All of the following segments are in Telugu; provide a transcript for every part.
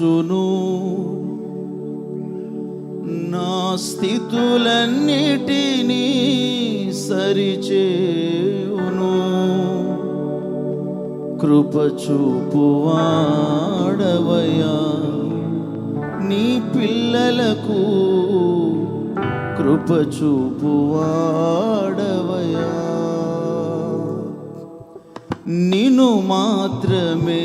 చూచును నా స్థితులన్నిటినీ సరిచేయును. కృప చూపువాడవయా నీ పిల్లలకు కృప చూపువాడవయా నిన్ను మాత్రమే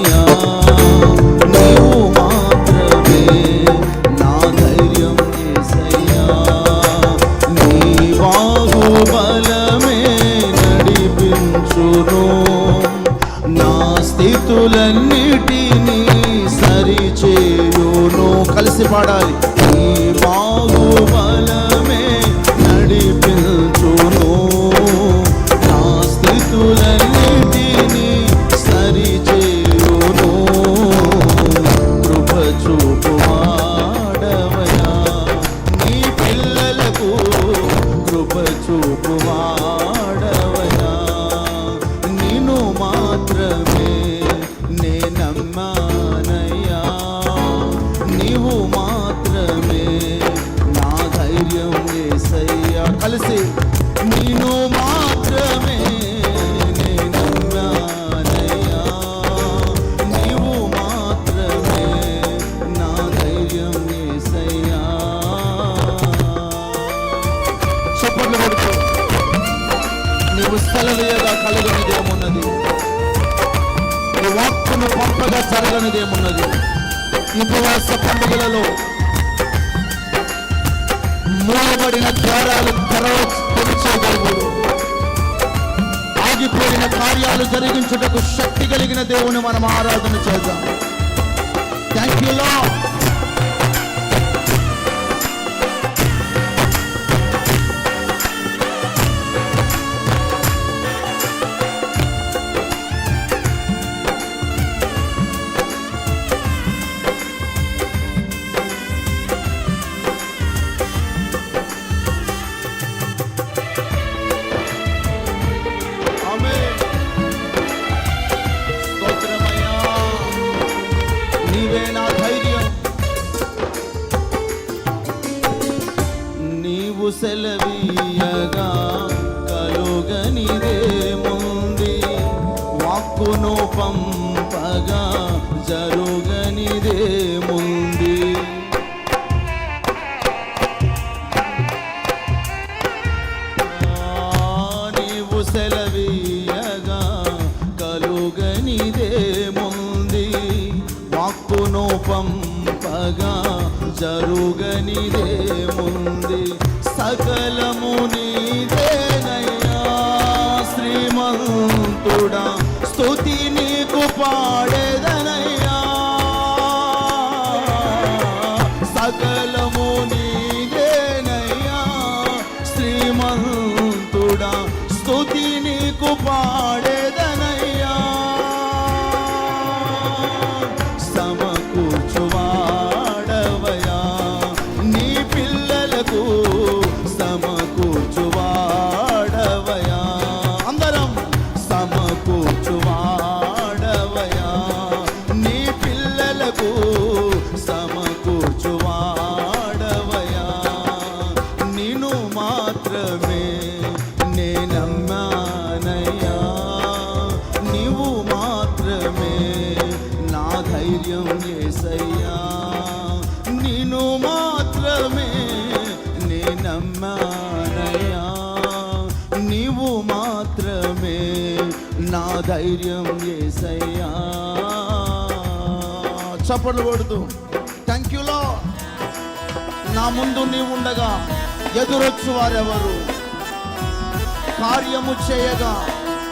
నీవు సెలవేయగా కలగనిదేమున్నది నీ వాక్కును పంపగా జరగనిదేమున్నది ఉపవాస పండుగలలో మూయబడిన ద్వారాలు తెరవ తెరిచేదేవుడు ఆగిపోయిన కార్యాలు జరిగించుటకు శక్తి కలిగిన దేవుని మనం ఆరాధన చేద్దాం. థ్యాంక్ యూ లాడ్ నమ్మానయ్యా నీవు మాత్రమే నా ధైర్యం ఏసయ్యా. చప్పట్లు కొడుతూ థ్యాంక్ యూలో నా ముందు నీవు ఉండగా ఎదురొచ్చు వారెవరు? కార్యము చేయగా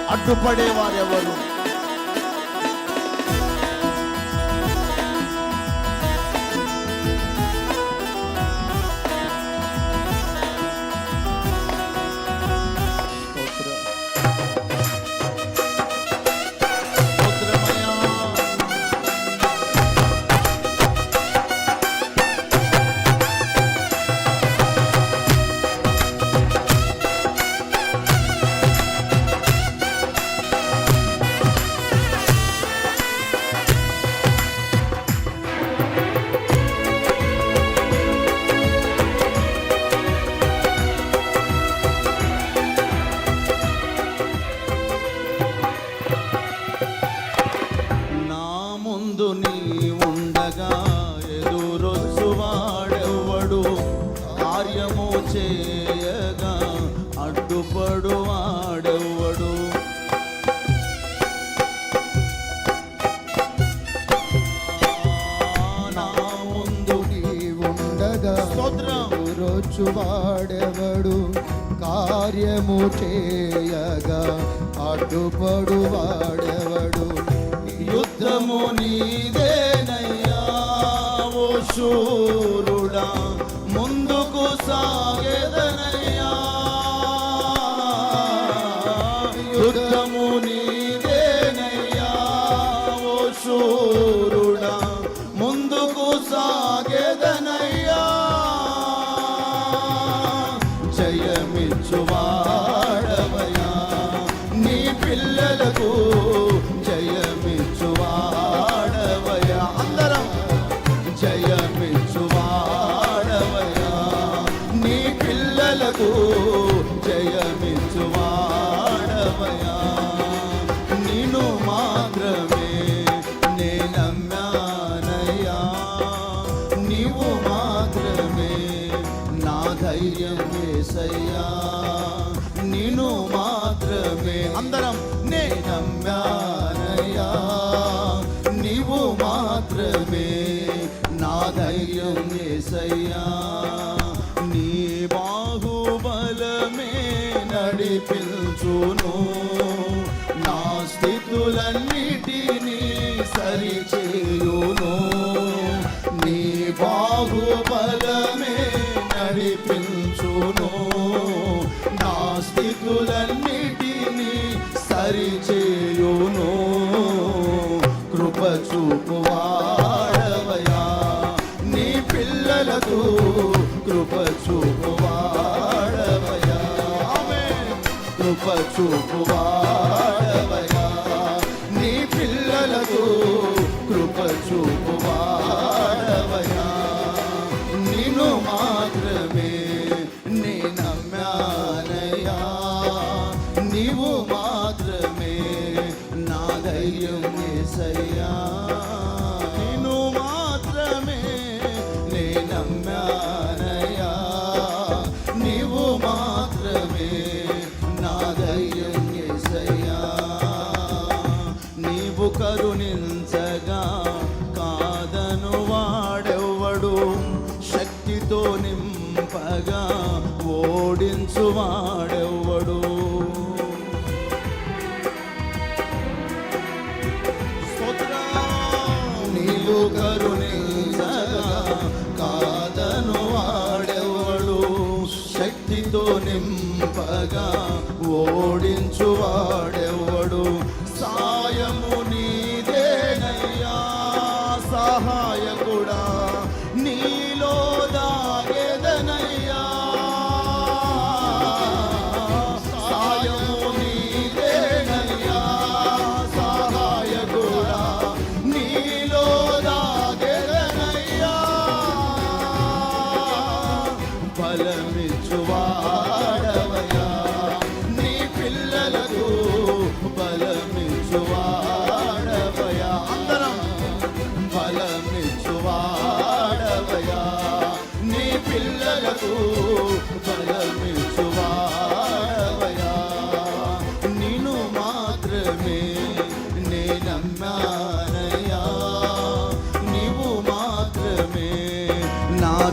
అడ్డుపడేవారెవరు? సహాయము చేయగా అడ్డుపడు వాడెవడు? యుద్ధము నీదేనయ్యా ఓ శూరుడా ముందుకు సాగేదనయ్యా. జ్ఞానయ్యా నీవు మాత్రమే నా ధైర్యం ఏసయ్యా నీ బాహుబలమే నడిపించును నా స్థితులన్నిటినీ సరిచేయును నీ బాహుబలమే నడిపించును నా స్థితులన్నిటినీ సరిచేయును Tuğbular তোমার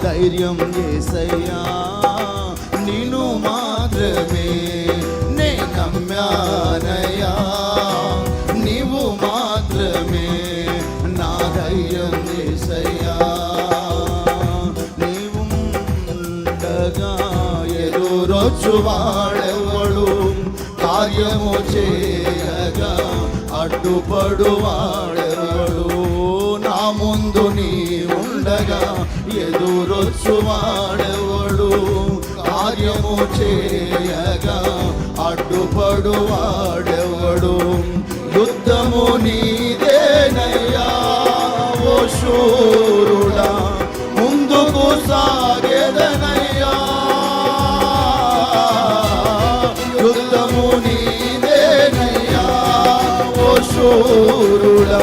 ధైర్యం ఏసయ్యా. నిన్ను మాత్రమే నే నమ్మానయ్యా. నీవు మాత్రమే నా ధైర్యం ఏసయ్యా. నీవు ఉండగా ఎదురొచ్చువాడెవడు కార్యము చేయగా అడ్డుపడువాడ వచ్చువాడెవడు కార్యము చేయగా అడ్డుపడువాడెవడు? యుద్ధము నీదేనయ్యా ఓ శూరుడా ముందుకు సాగేదనయ్యా. యుద్ధము నీదేనయ్యా ఓ శూరుడా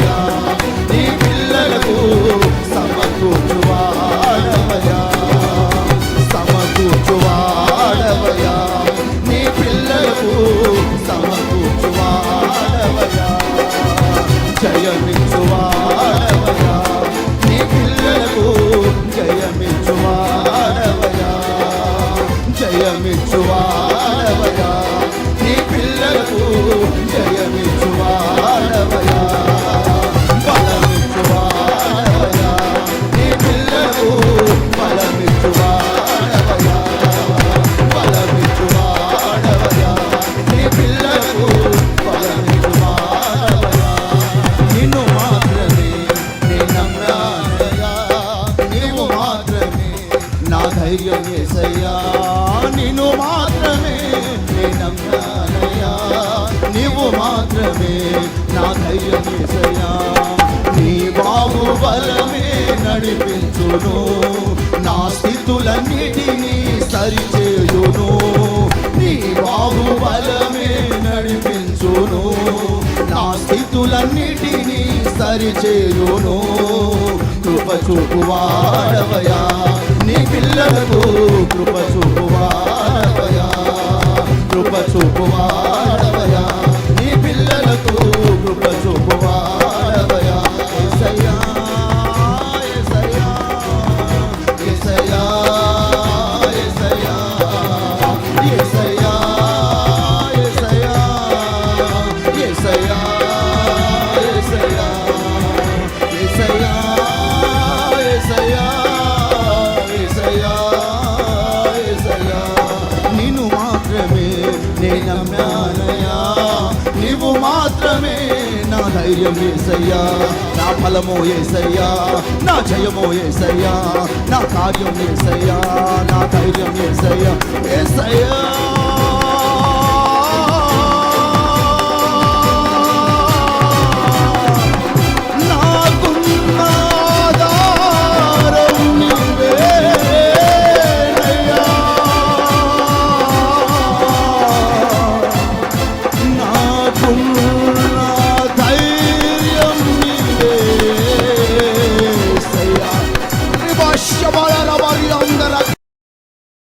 నే నీవు మాత్రమే నా దయ్యమేసయా నీ బాహుబలమే నడిపించును. నా స్థితులన్నిటినీ సరిచేయును. నీ బాహుబలమే నడిపించును. నా స్థితులన్నిటినీ సరిచేయును. కృప చూపువాడవయా. నీ పిల్లలకు కృప చూ చూపువా? జయం ఏసయ్యా. నా ఫలము ఏసయ్యా. నా జయము ఏసయ్యా. నా కార్యం ఏసయ్యా. నా ధైర్యం ఏసయ్యా. ఏసయ్యా.